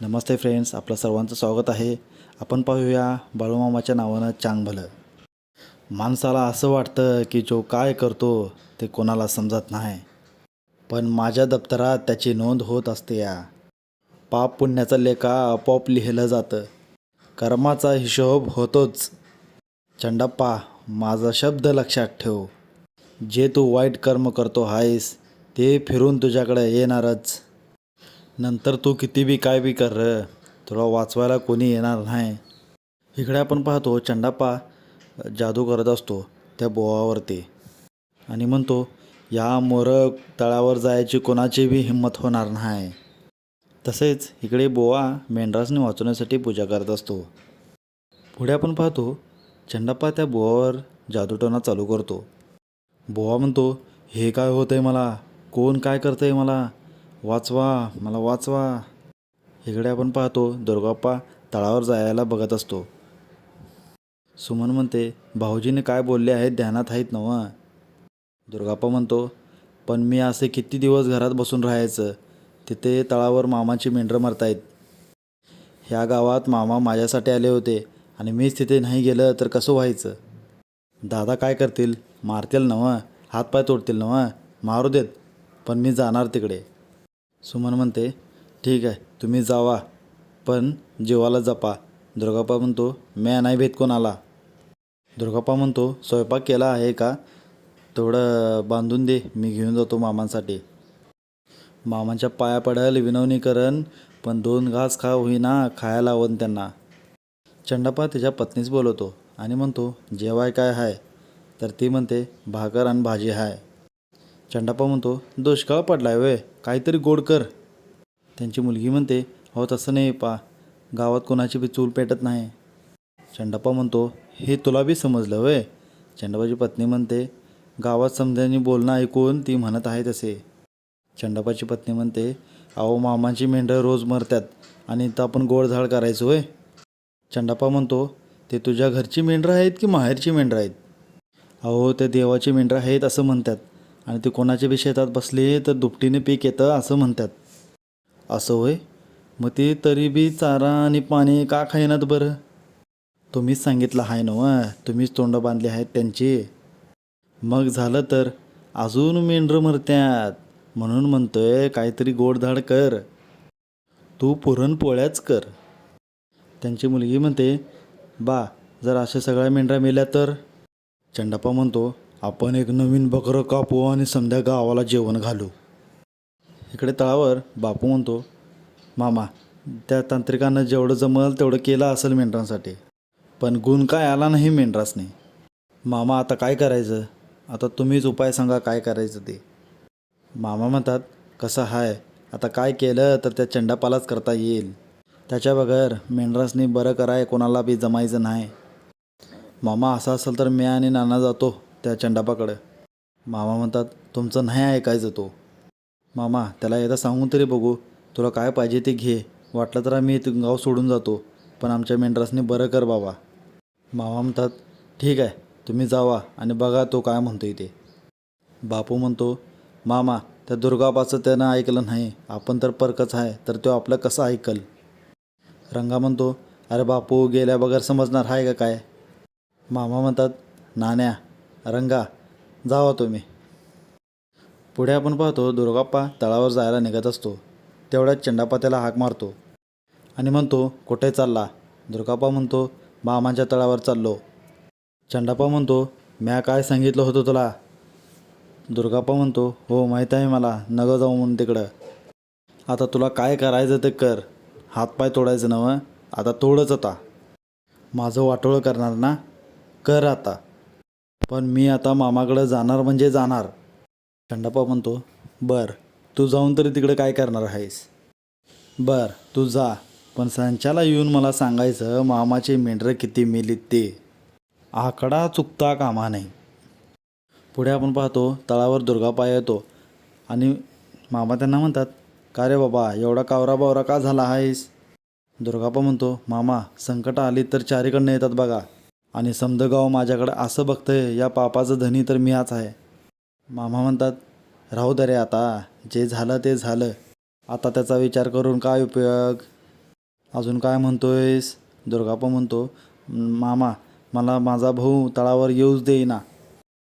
नमस्ते friends आपलं सर्वांचं स्वागत आहे. आपण पाहूया बाळूमामाच्या नावानं चांग भलं. माणसाला असं वाटतं की जो काय करतो ते कोणाला समजत नाही. पण माझ्या दप्तरात त्याची नोंद होत असते या. पाप पुण्याचा लेखा आपोआप लिहिलं जातं. कर्माचा हिशोब होतोच. चंडप्पा माझा शब्द लक्षात ठेव. जे तू वाईट कर्म करतो आहेस ते फिरून तुझ्याकडे येणारच. नंतर तू किती बी काय बी कर तुला वाचवायला कोणी येणार नाही. इकडे आपण पाहतो चंडाप्पा जादू करत असतो त्या बोवावरती. आणि म्हणतो या मोर तळावर जायची कोणाची बी हिंमत होणार नाही. तसेच इकडे बोवा मेंढरासने वाचवण्यासाठी पूजा करत असतो. पुढे आपण पाहतो चंडाप्पा त्या बोवावर जादूटोना चालू करतो. बोवा म्हणतो हे काय होतं आहे मला? कोण काय करतंय आहे मला? वाचवा मला वाचवा. इकडे आपण पाहतो दुर्गाप्पा तळावर जायला बघत असतो. सुमन म्हणते भाऊजीने काय बोलले आहेत ध्यानात आहेत नव दुर्गाप्पा म्हणतो पण मी असे किती दिवस घरात बसून राहायचं? तिथे तळावर मामाची मेंढरं मरतायत. ह्या गावात मामा माझ्यासाठी आले होते आणि मीच तिथे नाही गेलं तर कसं व्हायचं? दादा काय करतील? मारतील नव हातपाय तोडतील नव मारू देत. पण मी जाणार तिकडे. सुमन म्हणते ठीक आहे तुम्ही जावा पण जीवाला जपा. दुर्गाप्पा म्हणतो म्या नाही भेट कोणाला. दुर्गाप्पा म्हणतो स्वयंपाक केला आहे का? थोडं बांधून दे मी घेऊन जातो मामांसाठी. मामांच्या पाया पडेल विनवणी करन पण दोन घास खा होईना खायला लावून त्यांना. चंडाप्पा तिच्या पत्नीच बोलवतो आणि म्हणतो जेवाय काय आहे तर ती म्हणते भाकर आणि भाजी आहे चंडाप्पा म्हणतो दुष्काळ पडलाय वय काहीतरी गोड कर. त्यांची मुलगी म्हणते हो तसं नाही पा गावात कोणाची बी चूल पेटत नाही. चंडापा म्हणतो हे तुला बी समजलं वय चंडापाची पत्नी म्हणते गावात समजांनी बोलणं ऐकून ती म्हणत आहे तसे. चंडापाची पत्नी म्हणते अहो मामांची मेंढरं रोज मरतात आणि तर आपण गोडझाड करायचो होय चंडापा म्हणतो ते तुझ्या घरची मेंढरं आहेत की माहेरची मेंढरं आहेत? अहो ते देवाची मेंढरं आहेत असं म्हणतात आणि ते कोणाच्या बी शेतात बसले तर दुपटीने पीक येतं असं म्हणतात. असं होय? मग ते तरी बी चारा आणि पाणी का खाईनात बरं? तुम्हीच सांगितलं आहे ना तुम्हीच तोंड बांधले आहेत त्यांची. मग झालं तर? अजून मेंढरं मरत्यात. म्हणून म्हणतोय काहीतरी गोडधाड कर. तू पुरणपोळ्याच कर. त्यांची मुलगी म्हणते बा जर अशा सगळ्या मेंढरा मेल्या तर? चंडापा म्हणतो आपण एक नवीन बकरं कापू आणि संध्या गावाला जेवण घालू. इकडे तळावर बापू म्हणतो मामा त्या तांत्रिकानं जेवढं जमल तेवढं केलं असेल मेंढरांसाठी. पण गुण काय आला नाही मेंढरासने? मामा आता काय करायचं? आता तुम्हीच उपाय सांगा काय करायचं ते. मामा म्हणतात कसं हाय? आता काय केलं तर त्या चंडापालाच करता येईल. त्याच्या बगर मेंढरासनी बरं कराय कोणाला बी जमायचं नाही. मामा असं असेल तर मी आणि नाना जातो. त्या चंडापाकडं. मामा म्हणतात तुमचं नाही ऐकायचं तो. मामा त्याला एकदा सांगून तरी बघू. तुला काय पाहिजे ते घे. वाटलं तर आम्ही इथं गाव सोडून जातो. पण आमच्या मेंढरासने बरं कर बाबा. मामा म्हणतात ठीक आहे तुम्ही जावा आणि बघा तो काय म्हणतो इथे बापू म्हणतो मामा त्या दुर्गाबाचं त्यानं ऐकलं नाही. आपण तर परकच आहे तर तो आपलं कसं ऐकल? रंगा म्हणतो अरे बापू गेल्या बगर समजणार आहे का काय? मामा म्हणतात नाण्या रंगा जावा तुम्ही. पुढे आपण पाहतो दुर्गाप्पा तळावर जायला निघत असतो. तेवढ्यात चंडाप्पा त्याला हाक मारतो. आणि म्हणतो कुठे चालला? दुर्गाप्पा म्हणतो मामाच्या तळावर चाललो. चंडाप्पा म्हणतो म्या काय सांगितलं होतं तुला? दुर्गाप्पा म्हणतो हो माहीत आहे मला नगं जाऊ म्हणून तिकडं. आता तुला काय करायचं ते कर. हातपाय तोडायचं नवं आता तोडच आता. माझं वाटोळं करणार ना? कर आता. पण मी आता मामाकडं जाणार म्हणजे जाणार. खंडप्पा म्हणतो बर तू जाऊन तरी तिकडे काय करणार आहेस? बर तू जा पण संचाला येऊन मला सांगायचं मामाचे मेंढरं किती मेलीत ते. आकडा चुकता कामा नाही पुढे आपण पाहतो तळावर दुर्गापाय येतो आणि मामा त्यांना म्हणतात का रे बाबा एवढा कावरा बावरा का झाला आहेस? दुर्गापा म्हणतो मामा संकट आली तर चारीकडनं येतात बघा. आणि समदगाव माझ्याकडं असं बघतंय या पापाचं धनी तर मी आज आहे. मामा म्हणतात राहू दे रे आता जे झालं ते झालं. आता त्याचा विचार करून काय उपयोग? अजून काय म्हणतोयस? दुर्गाप्पा म्हणतो मामा मला माझा भाऊ तळावर येऊच देईना.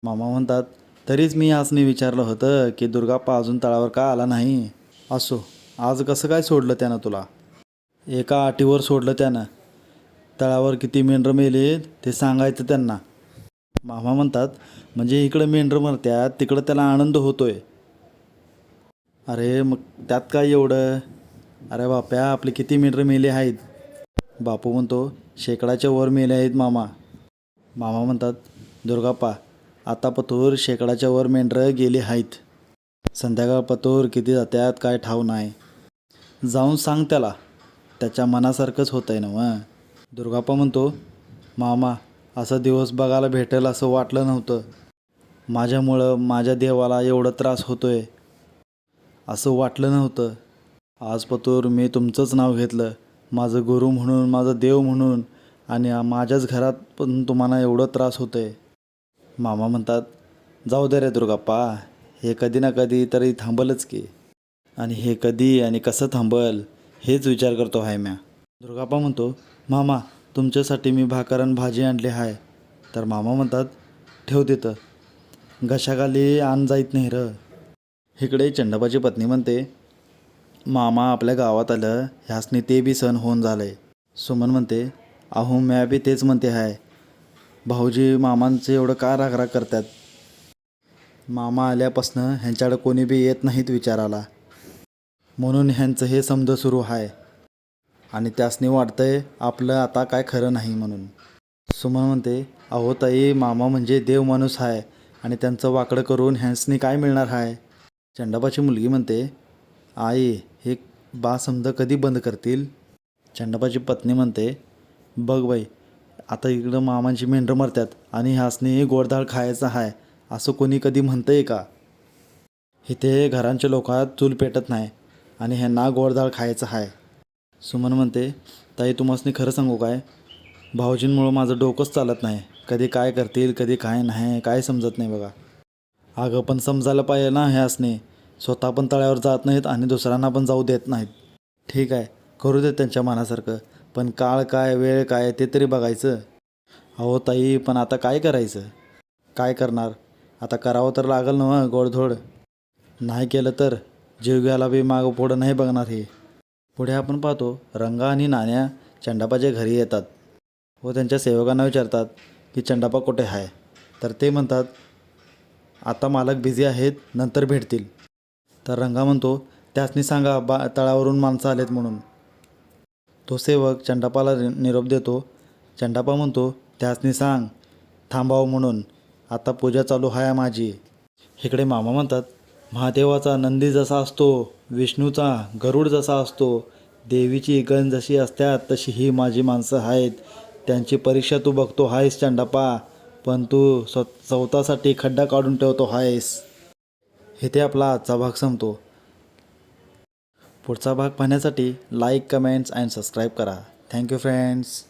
मामा म्हणतात तरीच मी आजने विचारलं होतं की दुर्गाप्पा अजून तळावर का आला नाही? असो आज कसं काय सोडलं त्यानं तुला? एका अटीवर सोडलं त्यानं. तळावर किती मेंढरं मेलेत ते सांगायचं त्यांना. मामा म्हणतात म्हणजे इकडं मेंढरं मरत्यात तिकडं त्याला आनंद होतोय. अरे मग त्यात काय एवढं? अरे बाप्या आपले किती मेंढरं मेले आहेत. बापू म्हणतो शेकडाच्या वर मेले आहेत मामा. मामा म्हणतात दुर्गाप्पा आता पथूर शेकडाच्या वर मेंढरं गेले आहेत. संध्याकाळ पथूर किती जात्यात काय ठाव नाही. जाऊन सांग त्याला. त्याच्या मनासारखंच होतं आहे ना मग दुर्गाप्पा म्हणतो मामा असं दिवस बघायला भेटेल असं वाटलं नव्हतं. माझ्यामुळं माझ्या देवाला एवढं त्रास होतोय असं वाटलं नव्हतं. आज पतूर मी तुमचंच नाव घेतलं. माझं गुरु म्हणून माझं देव म्हणून आणि माझ्याच घरात पण तुम्हाला एवढं त्रास होतोय. मामा म्हणतात जाऊ दे रे दुर्गाप्पा हे कधी ना कधी तरी थांबलच की. आणि हे कधी आणि कसं थांबल हेच विचार करतो हाय म्या. दुर्गाप्पा म्हणतो मामा तुमच्यासाठी मी भाकरण आणि भाजी आणली आहे तर मामा म्हणतात ठेव तिथं. घशाखाली आण जाईत नाही र. इकडे चंडाबाची पत्नी म्हणते मामा आपल्या गावात आलं ह्यासनी ते बी सण होऊन झालंय. सुमन म्हणते अहो म्या बी तेच म्हणते हाय. भाऊजी मामांचं एवढं का रागराग करतात? मामा आल्यापासनं ह्यांच्याकडे कोणी बी येत नाहीत विचाराला. म्हणून ह्यांचं हे समज सुरू आहे आणि त्यासनी वाटतंय आपलं आता काय खरं नाही म्हणून. सुमन म्हणते अहो ताई मामा म्हणजे देव माणूस आहे आणि त्यांचं वाकडं करून ह्यांसनी काय मिळणार आहे चंडाबाची मुलगी म्हणते आई हे बा समजा कधी बंद करतील? चंडाबाची पत्नी म्हणते बघ बाई आता इकडं मामांची मेंढरं मरतात आणि ह्यासनी गोडधाळ खायचं आहे असं कोणी कधी म्हणतंय का? इथे घरांच्या लोकात चूल पेटत नाही आणि ह्यांना गोडधाळ खायचं आहे सुमन म्हणते ताई तुम्हासनी खरं सांगू काय? भाऊजींमुळं माझं डोकंच चालत नाही. कधी काय करतील कधी काय नाही काय समजत नाही बघा. अगं पण समजायला पाहिजे ना हे असणे स्वतः पण तळ्यावर जात नाहीत आणि दुसऱ्यांना पण जाऊ देत नाहीत. ठीक आहे करू देत त्यांच्या मनासारखं. पण काळ काय वेळ काय ते तरी बघायचं. अहो ताई पण आता काय करायचं? काय करणार? आता करावं तर लागल ना गोडधोड. नाही केलं तर? जीव घ्यायला बी मागं पुढं नाही बघणार हे. पुढे आपण पाहतो रंगा आणि नाण्या चंडापाच्या घरी येतात व त्यांच्या सेवकांना विचारतात की चंडापा कुठे आहे तर ते म्हणतात आता मालक बिझी आहेत नंतर भेटतील. तर रंगा म्हणतो त्यासनी सांगा बा तळावरून माणसं आलेत म्हणून. तो सेवक चंडापाला नि- निरोप देतो. चंडापा म्हणतो त्यासनी सांग थांबावं म्हणून आता पूजा चालू आहे माझी. इकडे मामा म्हणतात महादेवाचा नंदी जसा असतो विष्णूचा गरुड जसा असतो देवीची गण जशी असतात तशी ही माझी माणसं आहेत. त्यांची परीक्षा तू बघतो आहेस चंडापा पण तू स्व स्वतःसाठी खड्डा काढून ठेवतो आहेस. इथे आपला आजचा भाग संपतो. पुढचा भाग पाहण्यासाठी लाईक कमेंट्स अँड सबस्क्राईब करा. Thank you friends